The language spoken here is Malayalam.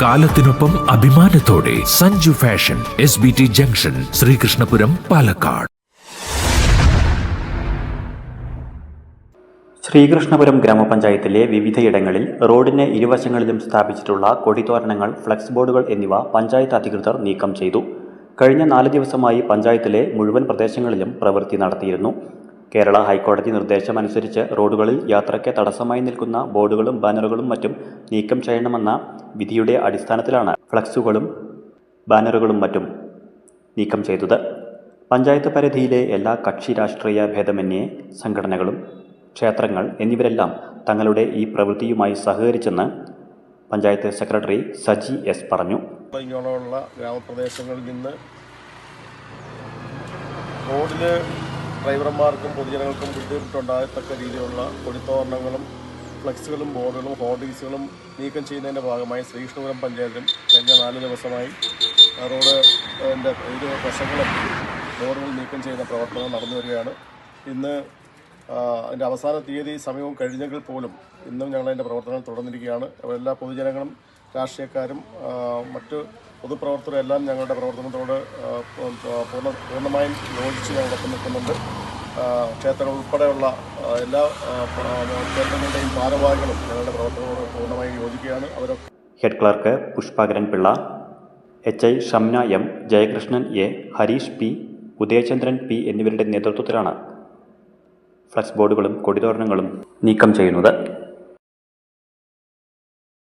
കാലത്തിനൊപ്പം അഭിമാനത്തോടെ Sanju fashion S B T junction Sreekrishnapuram Palakkad. Sreekrishnapuram ഗ്രാമപഞ്ചായത്തിലെ വിവിധയിടങ്ങളിൽ റോഡിന് ഇരുവശങ്ങളിലും സ്ഥാപിച്ചിട്ടുള്ള കൊടിതോരണങ്ങൾ ഫ്ലക്സ് ബോർഡുകൾ എന്നിവ പഞ്ചായത്ത് അധികൃതർ നീക്കം ചെയ്തു. കഴിഞ്ഞ നാല് ദിവസമായി പഞ്ചായത്തിലെ മുഴുവൻ പ്രദേശങ്ങളിലും പ്രവൃത്തി നടത്തിയിരുന്നു. കേരള ഹൈക്കോടതി നിർദ്ദേശമനുസരിച്ച് റോഡുകളിൽ യാത്രയ്ക്ക് തടസ്സമായി നിൽക്കുന്ന ബോർഡുകളും ബാനറുകളും മറ്റും നീക്കം ചെയ്യണമെന്ന വിധിയുടെ അടിസ്ഥാനത്തിലാണ് ഫ്ലക്സുകളും ബാനറുകളും മറ്റും നീക്കം ചെയ്തത്. പഞ്ചായത്ത് പരിധിയിലെ എല്ലാ കക്ഷി രാഷ്ട്രീയ ഭേദമന്യേ സംഘടനകളും ക്ഷേത്രങ്ങൾ എന്നിവരെല്ലാം തങ്ങളുടെ ഈ പ്രവൃത്തിയുമായി സഹകരിച്ചെന്ന് പഞ്ചായത്ത് സെക്രട്ടറി സജി എസ് പറഞ്ഞു. ഇങ്ങനെയുള്ള ഗ്രാമപ്രദേശങ്ങളിൽ നിന്ന് റോഡിൽ ഡ്രൈവർമാർക്കും പൊതുജനങ്ങൾക്കും ബുദ്ധിമുട്ടുണ്ടാകത്തക്ക രീതിയിലുള്ള കൊടിത്തോരണങ്ങളും ഫ്ലക്സുകളും ബോർഡുകളും ഹോർഡിങ്സുകളും നീക്കം ചെയ്യുന്നതിന്റെ ഭാഗമായി ശ്രീകൃഷ്ണപുരം പഞ്ചായത്തിലും കഴിഞ്ഞ നാല് ദിവസമായി റോഡ് എന്റെ ഇരു വശങ്ങളും ബോർഡുകൾ നീക്കം ചെയ്യുന്ന പ്രവർത്തനം നടന്നു വരികയാണ്. ഇന്ന് അതിന്റെ അവസാന തീയതി സമയവും കഴിഞ്ഞെങ്കിൽ പോലും ഇന്നും ഞങ്ങൾ അതിന്റെ പ്രവർത്തനം തുടർന്നിരിക്കുകയാണ്. എല്ലാ പൊതുജനങ്ങളും രാഷ്ട്രീയക്കാരും മറ്റ് പൊതുപ്രവർത്തകരും എല്ലാം ഞങ്ങളുടെ പ്രവർത്തനത്തോട് പൂർണ പൂർണമായും യോജിച്ച് ഞങ്ങളൊപ്പം നിൽക്കുന്നുണ്ട്. ആ, ക്ഷേത്രങ്ങൾ ഉൾപ്പെടെയുള്ള എല്ലാ ക്ഷേത്രങ്ങളുടെയും ഭാരവാഹികളും ഞങ്ങളുടെ പ്രവർത്തനങ്ങളോട് പൂർണമായും യോജിക്കുകയാണ്. അവരൊക്കെ head clerk Pushpakaran Pillai H I Shamna M Jayakrishnan A Harish P Udayachandran P എന്നിവരുടെ നേതൃത്വത്തിലാണ് ഫ്ലക്സ് ബോർഡുകളും കൊടിതോരണങ്ങളും നീക്കം ചെയ്യുന്നത്.